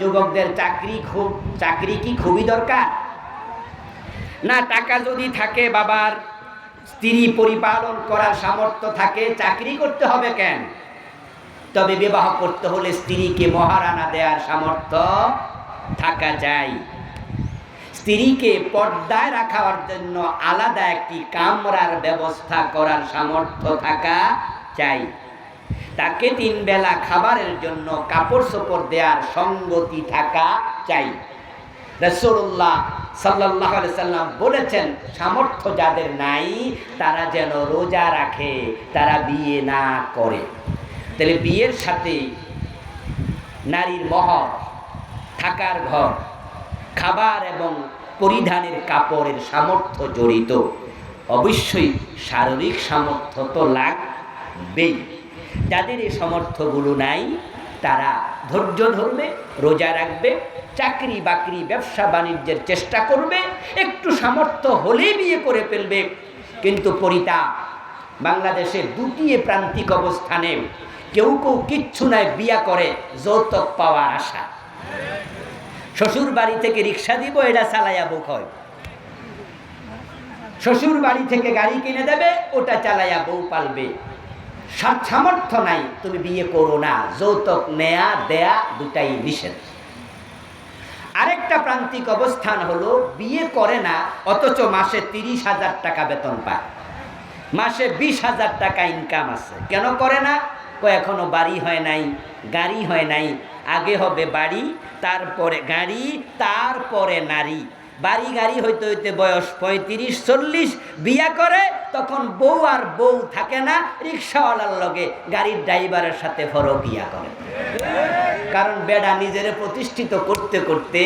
যুবকদের চাকরি খুব, চাকরি কি খুবই দরকার? না, টাকা যদি থাকে বাবার, স্ত্রী পরিপালন করার সামর্থ্য থাকে, চাকরি করতে হবে কেন? তবে বিবাহ করতে হলে স্ত্রীকে মহারানা দেওয়ার সামর্থ্য থাকা যায়। স্ত্রীকে পর্দায় রাখার জন্য আলাদা একটি কামরার ব্যবস্থা করার সামর্থ্য থাকা চাই তাকে তিন বেলা খাবারের জন্য কাপড় চোপড় দেওয়ার সঙ্গতি থাকা চাই। রসুল্লাহ সাল্লাহ সাল্লাম বলেছেন, সামর্থ্য যাদের নাই, তারা যেন রোজা রাখে, তারা বিয়ে না করে। তাহলে বিয়ের সাথে নারীর মহর, থাকার ঘর, খাবার এবং পরিধানের কাপড়ের সামর্থ্য জড়িত। অবশ্যই শারীরিক সামর্থ্য তো লাগবেই। যাদের এই সামর্থ্যগুলো নাই, তারা ধৈর্য ধরবে, রোজা রাখবে, চাকরি বাকরি, ব্যবসা বাণিজ্যের চেষ্টা করবে, একটু সামর্থ্য হলেই বিয়ে করে ফেলবে। কিন্তু পরিতা বাংলাদেশে দুটি প্রান্তিক অবস্থানে কেউ কেউ কিচ্ছু নাই বিয়া করে, যৌতুক পাওয়ার আশা। শ্বশুর বাড়ি থেকে রিক্সা দিব, এটা চালাইয়া বুক হয় শ্বশুর বাড়ি থেকে গাড়ি কিনে দেবে, ওটা চালাইয়া বউ পালবে। সামর্থ্য নাই, তুমি বিয়ে করো না। যৌতুক নেয়া, দেয়া, দুটাই নিষেধ। আরেকটা প্রান্তিক অবস্থান হলো, বিয়ে করে না, অথচ মাসে তিরিশ হাজার টাকা বেতন পায়। মাসে বিশ হাজার টাকা ইনকাম আছে। কেন করে না? কো এখনও বাড়ি হয় নাই, গাড়ি হয় নাই, আগে হবে বাড়ি, তারপরে গাড়ি, তারপরে নারী। বাড়ি গাড়ি হইতে হইতে বয়স পঁয়ত্রিশ, চল্লিশ, বিয়া করে তখন বউ আর বউ থাকে না, রিক্সাওয়ালার লগে গাড়ির ড্রাইভারের সাথে ফরক বিয়া করে। কারণ বেডা নিজের প্রতিষ্ঠিত করতে করতে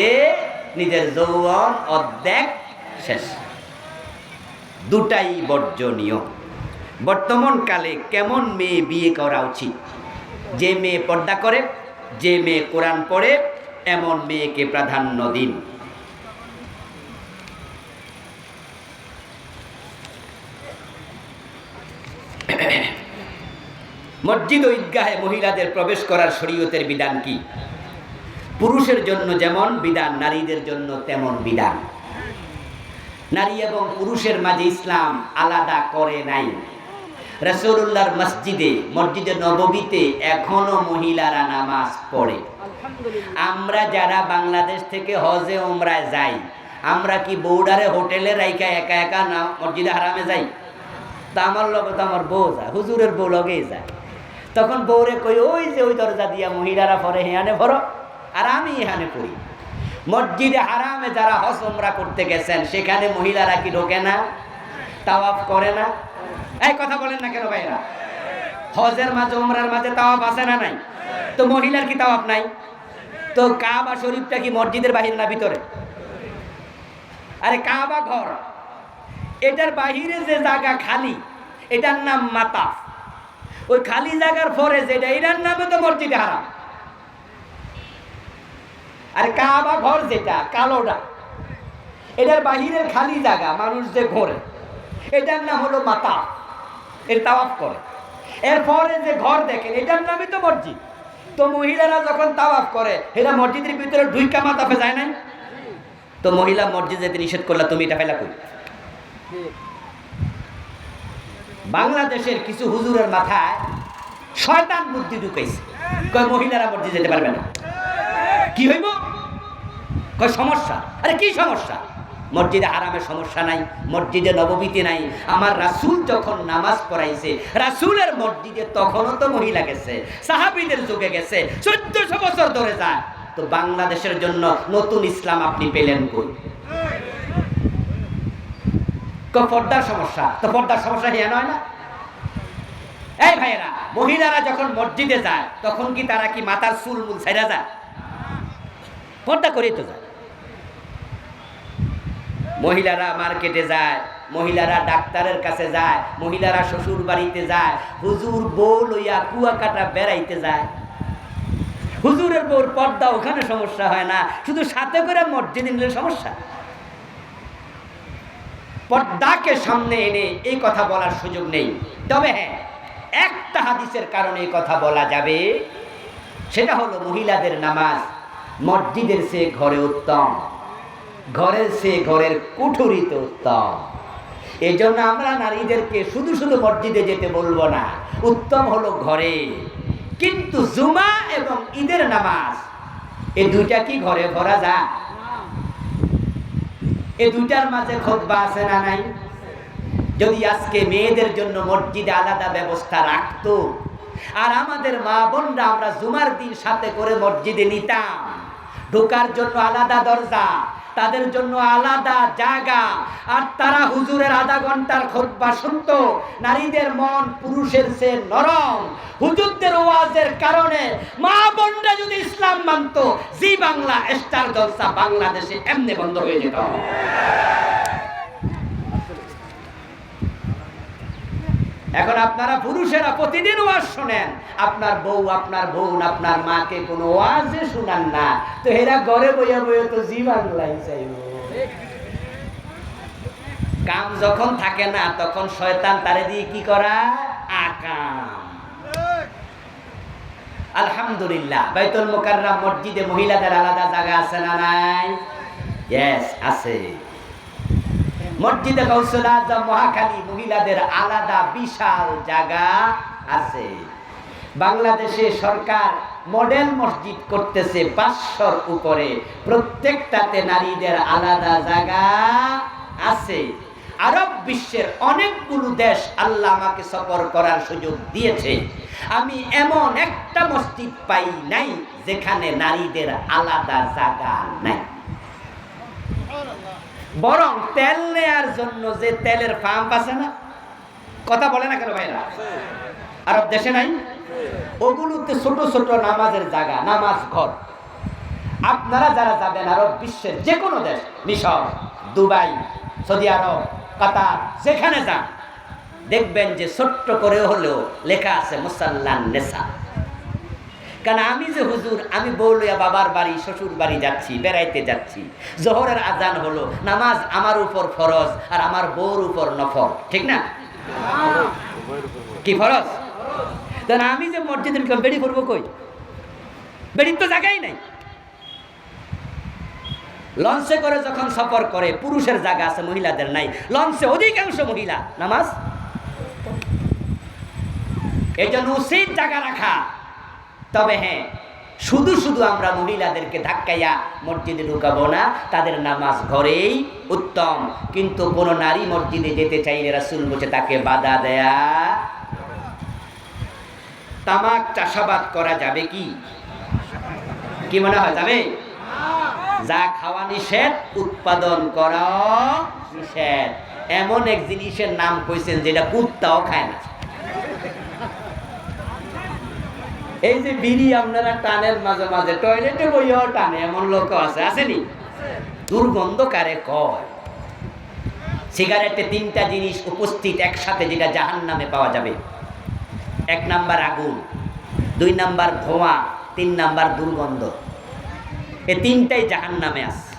নিজের যৌবন অর্ধেক শেষ। দুটাই বর্জনীয়। বর্তমান কালে কেমন মেয়ে বিয়ে করা উচিত? যে মেয়ে পর্দা করে, যে মেয়ে কোরআন পড়ে, এমন মেয়েকে প্রাধান্য দিন। মসজিদ ও ঈদগাহে মহিলাদের প্রবেশ করার শরীয়তের বিধান কি? পুরুষের জন্য যেমন বিধান নারীদের জন্য তেমন বিধান। নারী এবং পুরুষের মাঝে ইসলাম আলাদা করে নাই। রসুল্লাহর মসজিদে মসজিদে নববীতে এখনও মহিলারা নামাজ পড়ে। আমরা যারা বাংলাদেশ থেকে হজে ওমরায় যাই আমরা কি বৌডারে হোটেলে রাইকা একা একা না মসজিদে হারামে যাই? তা আমার লগে তো আমার বউ যায় হুজুরের বউ লগেই যায়। তখন বউরে কই, ওই যে ওই দরজা দিয়া মহিলারা পরে হেয়ানে ভরো আর আমি এখানে পড়ি। মসজিদে হারামে যারা হজ ওমরা করতে গেছেন, সেখানে মহিলারা কি ঢোকে না? তাওয়াফ করে না? এই কথা বলেন না কেন ভাইরা হজের মাঝে ওমরার মাঝে তাওয়াফ আছে না নাই? তো মহিলার কি তাওয়াফ নাই? তো কাবা শরীফটা কি মসজিদের বাহির না ভিতরে? আরে কাবা ঘর। এটার বাহিরে যে জায়গা খালি, এটার নাম মাতাফ। ওই খালি জায়গার পরে যেটা এটার নামে তো মসজিদে হারাম। আর কাবা ঘর যেটা, কালোটা, এটার বাহিরের খালি জায়গা, মানুষ যে ঘোরে, এটার নাম হলো মাতা, এর তাওয়াফ করে। এরপরে যে ঘর দেখেন, এটার নামই তো মসজিদ। তো মহিলারা যখন তাওয়াফ করে, এরা মসজিদের ভিতরে ঢুইকা মাতাফে যায় নাই? তো মহিলা মসজিদ নিষেধ করলা, তুমি এটা ফেলা কই? বাংলাদেশের কিছু হুজুরের মাথায় শয়তান বুদ্ধি ঢুকাইছে। কয়, মহিলারা মসজিদ যেতে পারবে না। কি হইব? কয়, সমস্যা। আরে, কি সমস্যা? মসজিদে হারামের সমস্যা নাই, মসজিদে নবমীতে নাই। আমার রাসূল যখন নামাজ পড়াইছে, রাসূলের মসজিদে তখনও তো মহিলা গেছে, সাহাবীদের যুগে গেছে, চোদ্দশো বছর ধরে যায়। তো বাংলাদেশের জন্য নতুন ইসলাম আপনি পেলেন কই? পর্দার সমস্যা। তো পর্দার সমস্যা হিয়া নয় না? এই ভাইয়েরা, মহিলারা যখন মসজিদে যায়, তখন কি তারা কি মাথার চুল মুল ছেড়ে যায়? পর্দা করেই তো যায়। মহিলারা মার্কেটে যায়, মহিলারা ডাক্তারের কাছে যায়, মহিলারা শ্বশুর বাড়িতে যায়, হুজুর বউ লইয়া কুয়াকাটা বেড়াইতে যায়। হুজুরের বউর পর্দা ওখানে সমস্যা হয় না, শুধু সাথে করে মসজিদে নিলে সমস্যা। পর্দাকে সামনে এনে এই কথা বলার সুযোগ নেই। তবে হ্যাঁ একটা হাদিসের কারণে এই কথা বলা যাবে। সেটা হলো মহিলাদের নামাজ মসজিদের সে ঘরে উত্তম, ঘরের সে ঘরের কুঠুরিতে উত্তম। এই জন্য আমরা নারীদেরকে শুধু শুধু মসজিদে যেতে বলব না, উত্তম হলো ঘরে। কিন্তু জুমা এবং ঈদের নামাজ এই দুইটা কি ঘরে ভরা যায়? এই দুইটার মাঝে খোদবা আছে না নাই? যদি আজকে মেয়েদের জন্য মসজিদে আলাদা ব্যবস্থা রাখতো, আর আমাদের মা বোনরা আমরা জুমার দিন সাথে করে মসজিদে নিতাম, ঢোকার জন্য আলাদা দরজা তাদের জন্য আলাদা জায়গা। আর তারা হুজুরের আধা ঘণ্টার খোদবা শুনত। নারীদের মন পুরুষের চেয়ে নরম। হুজুরদের ওয়াজের কারণে মা বোনরা যদি ইসলাম মানত, জি বাংলা, স্টার জলসা বাংলাদেশে এমনি বন্ধ হয়ে যেত। এখন আপনারা পুরুষেরা প্রতিদিন ওয়াজ শোনেন। আপনার বউ, আপনার বোন, আপনার মাকে কোনো ওয়াজে শুনান না। তো এরা ঘরে বইয়া বইয়া তো জীবন বাংলাই চাইব কাম যখন থাকে না, তখন শয়তান তারে দিয়ে কি করা আকাম। আলহামদুলিল্লাহ, বাইতুল মুকাররম মসজিদে মহিলাদের আলাদা জায়গা আছে না নাই? ইয়েস আছে। মসজিদে কৌশল আজম মহাখালী মহিলাদের আলাদা বিশাল জায়গা আছে। বাংলাদেশে সরকার মডেল মসজিদ করতেছে পাঁচশোর উপরে। প্রত্যেকটাতে নারীদের আলাদা জায়গা আছে। আরব বিশ্বের অনেকগুলো দেশ আল্লাহ আমাকে সফর করার সুযোগ দিয়েছে। আমি এমন একটা মসজিদ পাই নাই যেখানে নারীদের আলাদা জায়গা নাই। বরং তেল নেয়ার জন্য যে তেলের পাম্প আছে না, কথা বলে না কেন ভাইরা? আরব দেশে নাই? ওগুলোতে ছোট ছোট নামাজের জায়গা, নামাজ ঘর। আপনারা যারা যাবেন আরব বিশ্বের যে কোনো দেশ, মিশর, দুবাই, সৌদি আরব, কাতার, যেখানে যান, দেখবেন যে ছোট্ট করে হলেও লেখা আছে মুসাল্লান নেশা কারণ আমি যে হুজুর, আমি বৌলিয়া বাবার বাড়ি, শ্বশুর বাড়ি যাচ্ছি, বেড়াইতে যাচ্ছি। জোহরের আজান হলো, নামাজ আমার উপর ফরজ আর আমার বউর উপর নফল। ঠিক না? কি ফরজ? তাহলে আমি যে মসজিদে বেড়ি করব কই? বেড়ির তো জায়গাই নাই। লঞ্চে করে যখন সফর করে, পুরুষের জায়গা আছে, মহিলাদের নাই। লঞ্চে অধিকাংশ মহিলা, নামাজ? এই জন্য উচিত জায়গা রাখা। তবে হ্যাঁ শুধু শুধু আমরা মহিলাদেরকে ধাক্কাইয়া মসজিদে ঢুকাবো না, তাদের নামাজ ঘরেই উত্তম। কিন্তু কোনো নারী মসজিদে যেতে চাইলে রাসুল বলছে, তাকে বাধা দেয়া তামাক চাষাবাদ করা যাবে কি? কি মনে হয়, যাবে? যা খাওয়া নিষেধ, উৎপাদন করা নিষেধ। এমন এক জিনিসের নাম কইছেন যেটা কুত্তাও খায় না। এই যে বিড়ি আপনারা টানের মাঝে মাঝে টয়লেটে বইয়াও টানে, এমন লোক আছে, আসেনি? দুর্গন্ধ কারে কয়। সিগারেটে তিনটা জিনিস উপস্থিত একসাথে যেটা জাহান নামে পাওয়া যাবে। এক নাম্বার আগুন, দুই নাম্বার ধোঁয়া, তিন নাম্বার দুর্গন্ধ। এ তিনটাই জাহান নামে আছে।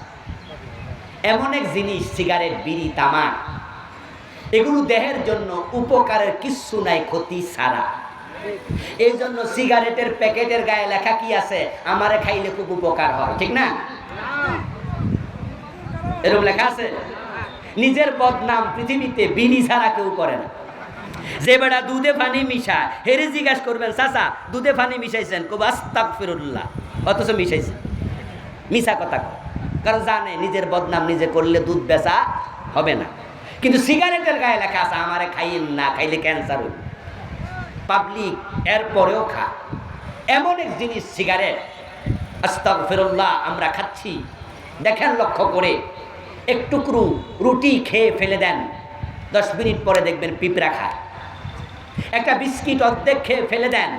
এমন এক জিনিস সিগারেট বিড়ি, তামাক, এগুলো দেহের জন্য উপকারের কিচ্ছু নাই, ক্ষতি ছাড়া। এই জন্য সিগারেটের প্যাকেটের গায়ে লেখা কি আছে? আমারে খাইলে খুব উপকার হয়, ঠিক না? এরকম লেখা আছে? নিজের বদনাম পৃথিবীতে বিনি ছাড়া কেউ করে না। যে বেড়া দুধে পানি মিশা হেরে জিজ্ঞাস করবেন, চাচা, দুধে পানি মিশাইছেন? কব আস্তাক ফিরুল্লাহ অথচ মিশাইছেন মিশা কথা। কারণ জানে, নিজের বদনাম নিজে করলে দুধ বেচা হবে না। কিন্তু সিগারেটের গায়ে লেখা আছে, আমারে খাইয়েন না, খাইলে ক্যান্সার হইব। পাবলিক এরপরেও খা। এমন এক জিনিস সিগারেট আস্তাক ফেরুল্লাহ আমরা খাচ্ছি। দেখেন লক্ষ্য করে। এক একটুকরু রুটি খেয়ে ফেলে দেন। দশ মিনিট পরে দেখবেন পিঁপড়া খায় একটা বিস্কিট অর্ধেক খেয়ে ফেলে দেন।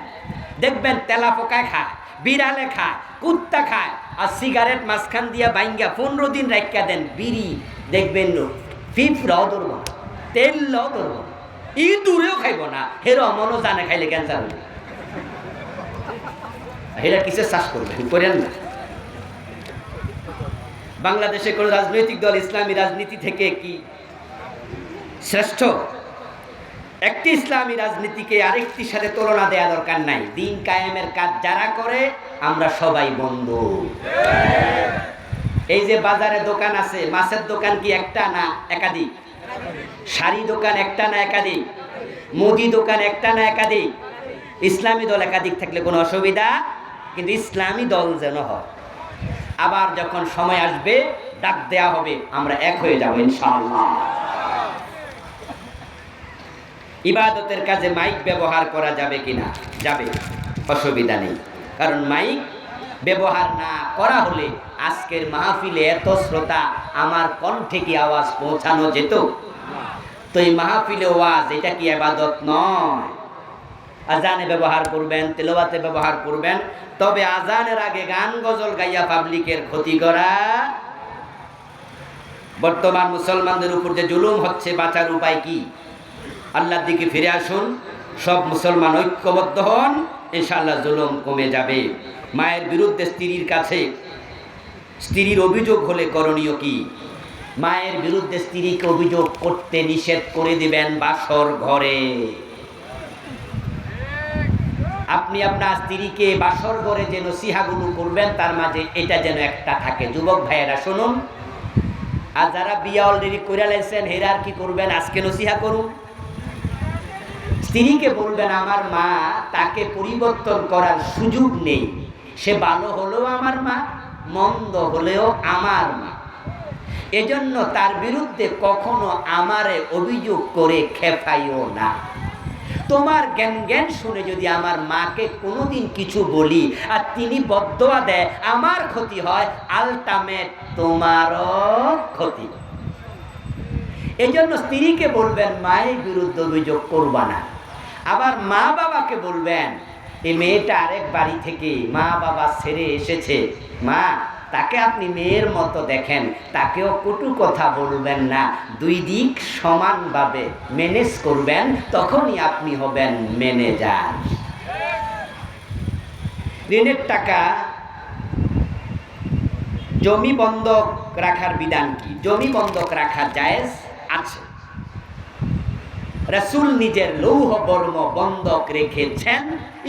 দেখবেন তেলা পোকায় খায় বিড়ালে খায় কুত্তা খায় আর সিগারেট মাঝখান দিয়া বাইঙ্গা পনেরো দিন রাখা দেন। বিড়ি দেখবেন পিঁপড়াও না তেলও ধরব ই খাইব না। হেরো মনও জানে, খাইলে ক্যান্সার হইবে হেরা কিসের চাষ করবে করেন না বাংলাদেশে কোন রাজনৈতিক দল ইসলামী রাজনীতি থেকে কি শ্রেষ্ঠ একটি ইসলামী রাজনীতিকে আরেকটির সাথে তুলনা দেওয়া দরকার নাই। দিন কায়েমের কাজ যারা করে, আমরা সবাই বন্ধু। এই যে বাজারে দোকান আছে, মাছের দোকান কি একটা না একাধিক? শাড়ি দোকান একটা না একাধিক, মুদি দোকান একটা না একাধিক, ইসলামী দল একাধিক থাকলে কোনো অসুবিধা, কিন্তু ইসলামী দল যেন হয়। আবার যখন সময় আসবে, ডাক দেয়া হবে, আমরা এক হয়ে যাব ইনশাআল্লাহ। ইবাদতের কাজে মাইক ব্যবহার করা যাবে কিনা যাবে, অসুবিধা নেই। কারণ মাইক ব্যবহার না করা হলে আজকের মাহফিলে এত শ্রোতা, আমার কণ্ঠে কি আওয়াজ পৌঁছানো যেত? তো এই মাহফিলে ওয়াজ, এটা কি আবাদত নয়? আজানে ব্যবহার করবেন তেলোয়াতে ব্যবহার করবেন, তবে আজানের আগে গান গজল গাইয়া পাবলিকের ক্ষতি করা। বর্তমান মুসলমানদের উপর যে জুলুম হচ্ছে, বাঁচার উপায় কি? আল্লাহর দিকে ফিরে আসুন, সব মুসলমান ঐক্যবদ্ধ হন, ইনশাআল্লাহ জুলুম কমে যাবে। মায়ের বিরুদ্ধে স্ত্রীর কাছে, স্ত্রীর অভিযোগ হলে করণীয় কি? মায়ের বিরুদ্ধে স্ত্রীকে অভিযোগ করতে নিষেধ করে দিবেন বাসর ঘরে। আপনি আপনার স্ত্রীকে বাসর ঘরে যে নসিহাগুলো করবেন, তার মাঝে এটা যেন একটা থাকে। যুবক ভাইয়েরা, শুনুন। আর যারা বিয়া অলরেডি করে লাইছেন হেরার কি করবেন? আজকে নসিহা করুন। স্ত্রীকে বলবেন, আমার মা তাকে পরিবর্তন করার সুযোগ নেই। সে ভালো হলেও আমার মা, মন্দ হলেও আমার মা। এজন্য তার বিরুদ্ধে কখনো আমারে অভিযোগ করে খেপাইও না। তোমার জ্ঞান জ্ঞান শুনে যদি আমার মাকে কোনোদিন কিছু বলি আর তিনি বদোয়া দেয়, আমার ক্ষতি হয় আলটামেট তোমারও ক্ষতি। এজন্য স্ত্রীকে বলবেন, মায়ের বিরুদ্ধে অভিযোগ করবা না। আবার মা বাবাকে বলবেন, এই মেয়েটা আরেক বাড়ি থেকে মা বাবা ছেড়ে এসেছে। মা তাকে আপনি মেয়ের মতো দেখেন, তাকেও কটু কথা বলবেন না। দুই দিক সমানভাবে ম্যানেজ করবেন, তখনই আপনি হবেন ম্যানেজার। ঋণের টাকা জমি বন্ধক রাখার বিধান কি? জমি বন্ধক রাখা জায়েজ আছে। রাসূল নিজের লৌহ বর্ম বন্ধক রেখেছেন,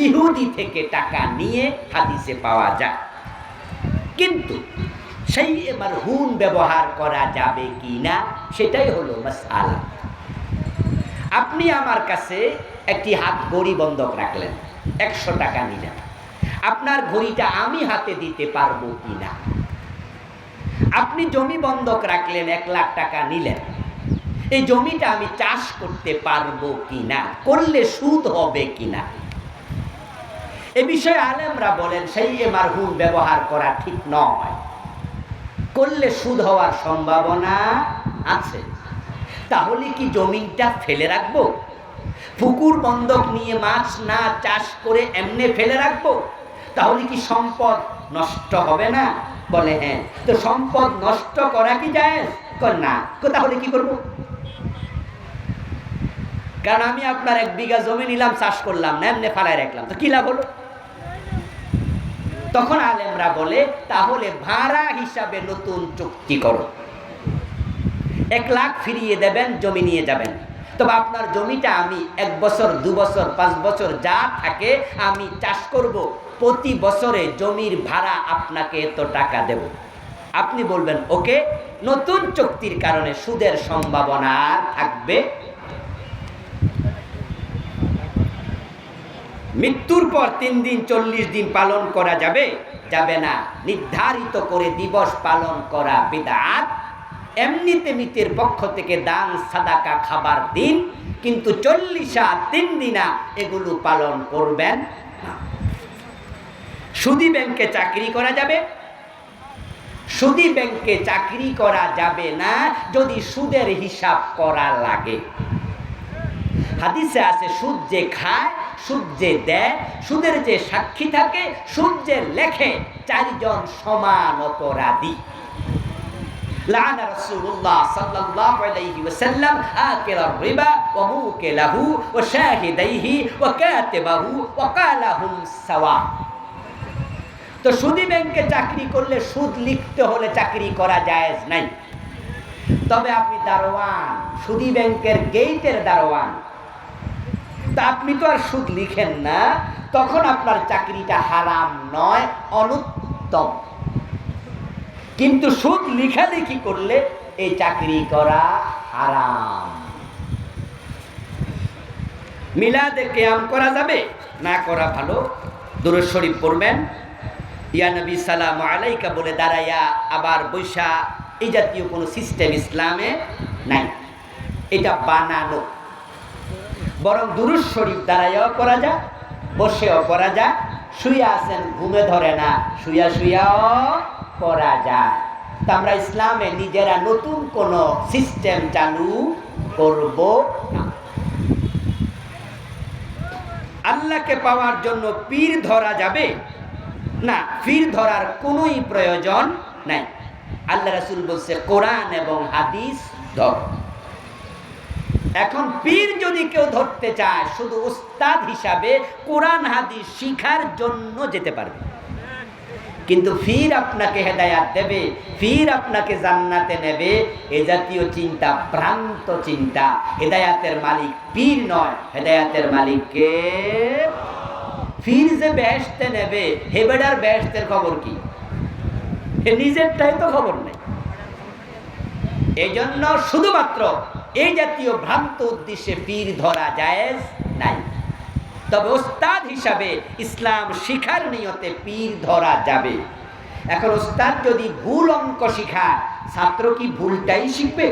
ইহুদি থেকে টাকা নিয়ে হাদিসে পাওয়া যায়। কিন্তু সেই এবার হুন ব্যবহার করা যাবে কি না, সেটাই হলো মাসালা আপনি আমার কাছে একটি হাত ঘড়ি বন্ধক রাখলেন, একশো টাকা নিলেন। আপনার ঘড়িটা আমি হাতে দিতে পারব কি না? আপনি জমি বন্ধক রাখলেন, এক লাখ টাকা নিলেন। এই জমিটা আমি চাষ করতে পারব কি না? করলে সুদ হবে কি না? এ বিষয়ে আলেমরা বলেন, সেই এমার হুন ব্যবহার করা ঠিক নয়। করলে সুদ হওয়ার সম্ভাবনা আছে। তাহলে কি জমিটা ফেলে রাখব? পুকুর বন্ধক নিয়ে মাছ না চাষ করে এমনি ফেলে রাখব? তাহলে কি সম্পদ নষ্ট হবে না? বলে হ্যাঁ। তো সম্পদ নষ্ট করা কি যায় না। তাহলে কি করব? কারণ আমি আপনার এক বিঘা জমি নিলাম, চাষ করলাম, না এমনি ফালায় রাখলাম। তো কি লাভ হলো? তখন আলেমরা বলে, তাহলে ভাড়া হিসাবে নতুন চুক্তি করো। এক লাখ ফিরিয়ে দেবেন, জমি নিয়ে যাবেন। তবে আপনার জমিটা আমি এক বছর, দু বছর, পাঁচ বছর যা থাকে আমি চাষ করব। প্রতি বছরে জমির ভাড়া আপনাকে এত টাকা দেব। আপনি বলবেন, ওকে, নতুন চুক্তির কারণে সুদের সম্ভাবনা থাকবে। মৃত্যুর পর তিন দিন, চল্লিশ দিন পালন করা যাবে যাবে না। নির্ধারিত করে দিবস পালন করা বিদাত। এমনিতে মৃতের পক্ষ থেকে দান, সাদাকা, খাবার দিন, কিন্তু চল্লিশা তিন দিনা এগুলো পালন করবেন সুদি ব্যাংকে চাকরি করা যাবে। সুদী ব্যাংকে চাকরি করা যাবে না, যদি সুদের হিসাব করা লাগে। হাদিসে আছে সুদ যে খায় সুদ যে দেয় সুদের যে সাক্ষী থাকে সুদ যে লেখে চারজন সমান অপরাধী لعن رسول الله صلى الله عليه وسلم آكل الربا وموكله وشاهديه وكاتبه وقال هم سواء তো সুদি ব্যাংকে চাকরি করলে সুদ লিখতে হলে চাকরি করা জায়েজ নাই তবে আপনি দারোয়ান সুদি ব্যাংকের গেইটের দারোয়ান তা আপনি তো আর সুদ লিখেন না, তখন আপনার চাকরিটা হারাম নয়, অনুত্তম। কিন্তু সুদ লেখালেখি করলে এই চাকরি করা হারাম। মিলাদে কেয়াম করা যাবে, না করা ভালো? দুরুদ শরীফ পড়বেন। ইয়া নবী, সালাম আলাইকা বলে দাঁড়াইয়া আবার বৈশা, এই জাতীয় কোনো সিস্টেম ইসলামে নাই। এটা বানানো। বরং দুরুদ শরীফ দাঁড়াইয়াও করা যায়, বসেও করা যায় শুয়ে আছেন, ঘুমে ধরে না শুয়া শুয়াও করা যায়। তা আমরা ইসলামে নিজেরা নতুন কোনো সিস্টেম চালু করব আল্লাহকে পাওয়ার জন্য পীর ধরা যাবে? না, পীর ধরার কোনোই প্রয়োজন নাই। আল্লাহ রাসূল বলছে, কোরআন এবং হাদিস ধর। এখন পীর যদি কেউ ধরতে চায়, শুধু উস্তাদ হিসাবে কোরআন, হাদিস শিখার জন্য যেতে পারবে। কিন্তু ফির আপনাকে হেদায়াত দেবে ফির আপনাকে জান্নাতে নেবে, এ জাতীয় চিন্তা ভ্রান্ত চিন্তা। হেদায়াতের মালিক পীর নয়, হেদায়াতের মালিককে ফির যে বেহেশতে নেবে হেবেডার বেহেশতের খবর কি? নিজেরটাই তো খবর নেই। এই জন্য শুধুমাত্র এই জাতীয় ভ্রান্ত উদ্দেশ্যে পীর ধরা জায়েজ নাই। তবে ওস্তাদ হিসাবে ইসলাম শিখার নিয়তে পীর ধরা যাবে। এখন ওস্তাদ যদি ভুল অঙ্ক শিখায়, ছাত্র কি ভুলটাই শিখবে?